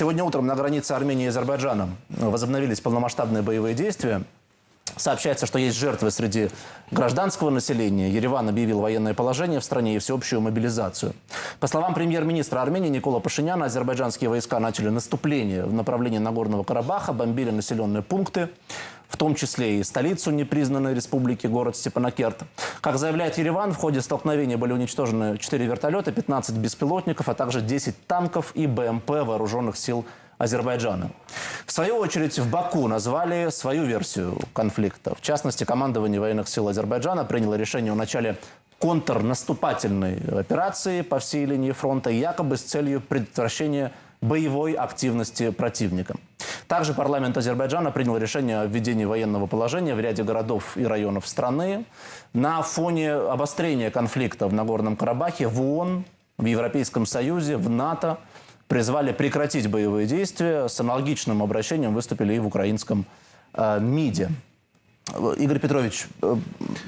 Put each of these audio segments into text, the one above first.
Сегодня утром на границе Армении и Азербайджана возобновились полномасштабные боевые действия. Сообщается, что есть жертвы среди гражданского населения. Ереван объявил военное положение в стране и всеобщую мобилизацию. По словам премьер-министра Армении Никола Пашиняна, азербайджанские войска начали наступление в направлении Нагорного Карабаха, бомбили населенные пункты, в том числе и столицу непризнанной республики, город Степанакерт. Как заявляет Ереван, в ходе столкновения были уничтожены 4 вертолета, 15 беспилотников, а также 10 танков и БМП вооруженных сил Азербайджана. В свою очередь в Баку назвали свою версию конфликта. В частности, командование военных сил Азербайджана приняло решение о начале контрнаступательной операции по всей линии фронта, якобы с целью предотвращения боевой активности противника. Также парламент Азербайджана принял решение о введении военного положения в ряде городов и районов страны. На фоне обострения конфликта в Нагорном Карабахе в ООН, в Европейском Союзе, в НАТО призвали прекратить боевые действия. С аналогичным обращением выступили и в украинском э, МИДе. Игорь Петрович, э,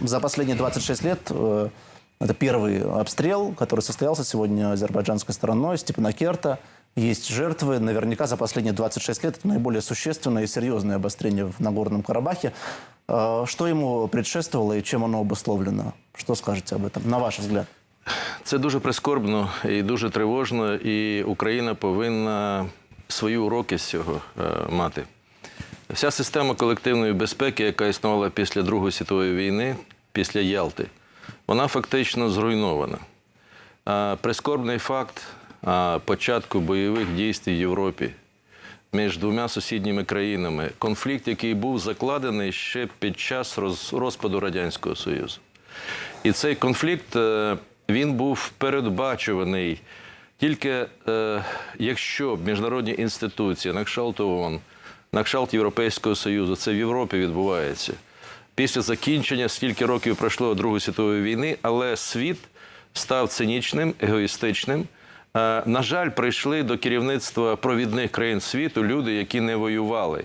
за последние 26 лет э, это первый обстрел, который состоялся сегодня азербайджанской стороной, Степанакерта. Есть жертвы. Наверняка за последние 26 лет это наиболее существенное и серьезное обострение в Нагорном Карабахе. Э, Что ему предшествовало и чем оно обусловлено? Что скажете об этом, на ваш взгляд? Це дуже прискорбно і дуже тривожно, і Україна повинна свої уроки з цього е, мати. Вся система колективної безпеки, яка існувала після Другої світової війни, після Ялти, вона фактично зруйнована. А Прискорбний факт а, початку бойових дій в Європі між двома сусідніми країнами, конфлікт, який був закладений ще під час розпаду Радянського Союзу. І цей конфлікт е, він був передбачуваний тільки е, якщо міжнародні інституції, на кшталт ООН, на Європейського Союзу, це в Європі відбувається. Після закінчення стільки років пройшло Другої світової війни, але світ став цинічним, егоїстичним. Е, На жаль, прийшли до керівництва провідних країн світу люди, які не воювали.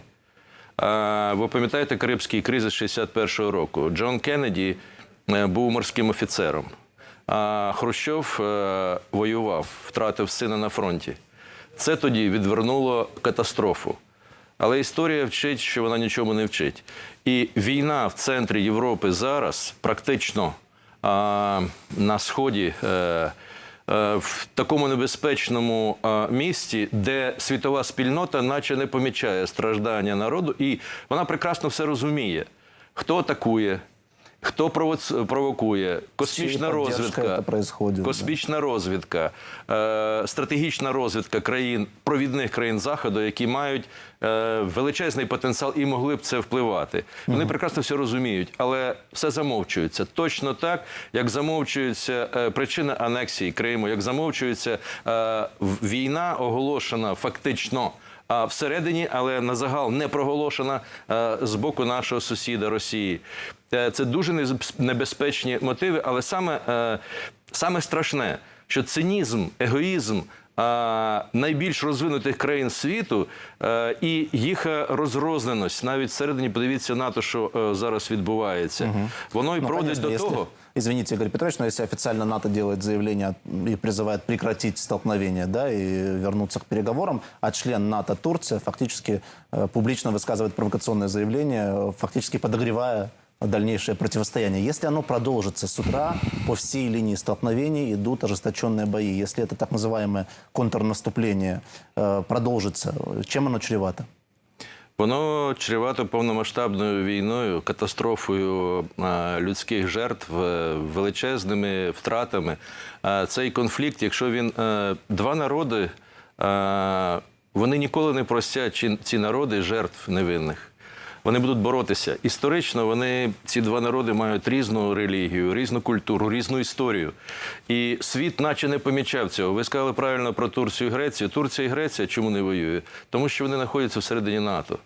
Ви пам'ятаєте Карибський кризис 61-го року? Джон Кеннеді е, був морським офіцером, а Хрущов е, воював, втратив сина на фронті. Це тоді відвернуло катастрофу. Але історія вчить, що вона нічому не вчить. І війна в центрі Європи зараз практично на сході. Е, е, в такому небезпечному місті, місці, де світова спільнота наче не помічає страждання народу, і вона прекрасно все розуміє, хто атакує, хто провокує, космічна розвідка, космічна розвідка, е, стратегічна розвідка країн, провідних країн Заходу, які мають е, величезний потенціал і могли б це впливати. Вони прекрасно все розуміють, але все замовчується. Точно так, як замовчується е, причина анексії Криму, як замовчується е, війна, оголошена фактично. А всередині, але на загал не проголошена з боку нашого сусіда Росії. Е, Це дуже нез- небезпечні мотиви, але саме, е, саме страшне, що цинізм, егоїзм е, найбільш розвинутих країн світу е, і їх е, розрозненість, навіть всередині, подивіться на те, що е, зараз відбувається. Воно й Ну, проводить конечно, до если- того. Извините, Игорь Петрович, но если официально НАТО делает заявление и призывает прекратить столкновение, да, и вернуться к переговорам, а член НАТО Турция фактически э, публично высказывает провокационное заявление, э, фактически подогревая дальнейшее противостояние. Если оно продолжится с утра, по всей линии столкновений идут ожесточенные бои. Если это так называемое контрнаступление э, продолжится, чем оно чревато? Воно чревато повномасштабною війною, катастрофою е, людських жертв, е, величезними втратами. Е, Цей конфлікт, якщо він е, два народи, е, вони ніколи не простять ці- ці народи жертв невинних. Вони будуть боротися. Історично вони ці два народи мають різну релігію, різну культуру, різну історію. І світ, наче не помічав цього. Ви сказали правильно про Турцію і Грецію. Турція і Греція чому не воює? Тому що вони знаходяться всередині НАТО.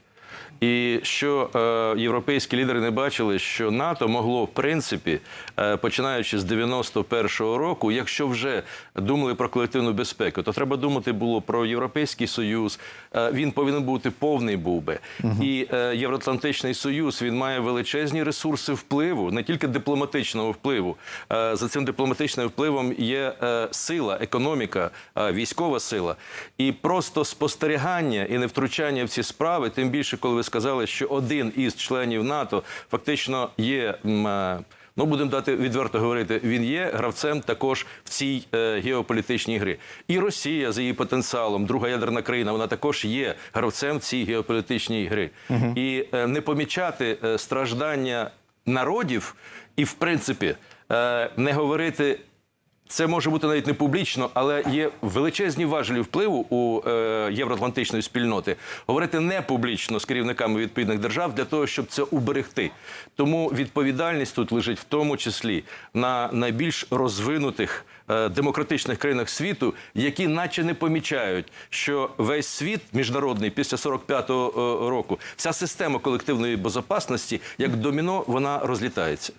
І що е, європейські лідери не бачили, що НАТО могло, в принципі, е, починаючи з 91-го року, якщо вже думали про колективну безпеку, то треба думати було про Європейський Союз. Е, він повинен бути повний був би. І е, Євроатлантичний Союз він має величезні ресурси впливу, не тільки дипломатичного впливу. Е, за цим дипломатичним впливом є е, сила, економіка, е, військова сила. І просто спостерігання і невтручання в ці справи, тим більше, коли ви сказали, що один із членів НАТО фактично є. е, Ну, будемо дати відверто говорити, він є гравцем також в цій е, геополітичній грі. І Росія за її потенціалом, друга ядерна країна, вона також є гравцем в цій геополітичній грі. І е, не помічати е, страждання народів, і в принципі е, не говорити. Це може бути навіть не публічно, але є величезні важелі впливу у е, євроатлантичної спільноти. Говорити не публічно з керівниками відповідних держав для того, щоб це уберегти. Тому відповідальність тут лежить в тому числі на найбільш розвинутих е, демократичних країнах світу, які наче не помічають, що весь світ міжнародний після 45-го е, року, вся система колективної безопасності, як доміно, вона розлітається.